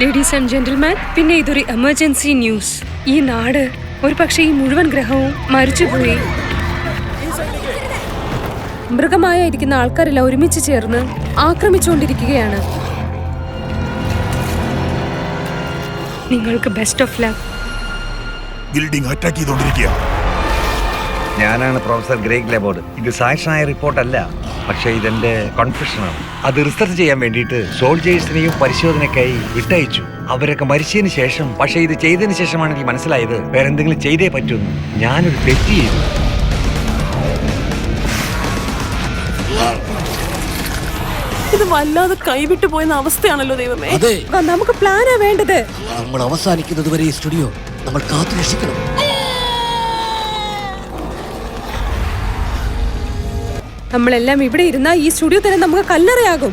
Ladies and gentleman പിന്നെ ഇതൊരു emergency news ഈ നാട് ഒരു പക്ഷേ ഈ മുഴുവൻ ഗ്രഹവും മരിച്ചുപോയി. മൃഗമായ ഇരിക്കുന്ന ആൾക്കാരെല്ലാം ഒരുമിച്ച് ചേർന്ന് ആക്രമിച്ചുകൊണ്ടിരിക്കുകയാണ്. നിങ്ങൾക്ക് best of luck building attack ചെയ്തുകൊണ്ടിരിക്കുക ഞാനാണ് പ്രൊഫസർ ഗ്രേഗ് ലബോർഡ് ഇത് സാക്ഷനായ റിപ്പോർട്ടല്ല പക്ഷേ ഇതെന്റെ കൺഫ്യൂഷനാണ് അത് റിസർച്ച് ചെയ്യാൻ വേണ്ടിയിട്ട് സോൾജേഴ്സിനെയും പരിശോധനയ്ക്കായി വിട്ടയച്ചു. അവരൊക്കെ മരിച്ചതിന് ശേഷം പക്ഷേ ഇത് ചെയ്തതിന് ശേഷമാണ് എനിക്ക് മനസ്സിലായത്. വേറെ എന്തെങ്കിലും ചെയ്തേ പറ്റുമെന്ന് ഞാനൊരു തെറ്റ് ചെയ്തു. ഇത് വല്ലാതെ കൈവിട്ടു പോയെന്ന അവസ്ഥയാണല്ലോ ദൈവമേ. അതെ. നമുക്ക് പ്ലാനാ വേണ്ടത്. നമ്മൾ അവസാനിക്കുന്നത് വരെ ഈ സ്റ്റുഡിയോ നമ്മൾ കാത്തു രക്ഷിക്കണം നമ്മളെല്ലാം ഇവിടെ ഇരുന്നാൽ ഈ സ്റ്റുഡിയോ തന്നെ നമുക്ക് കല്ലറയാകും.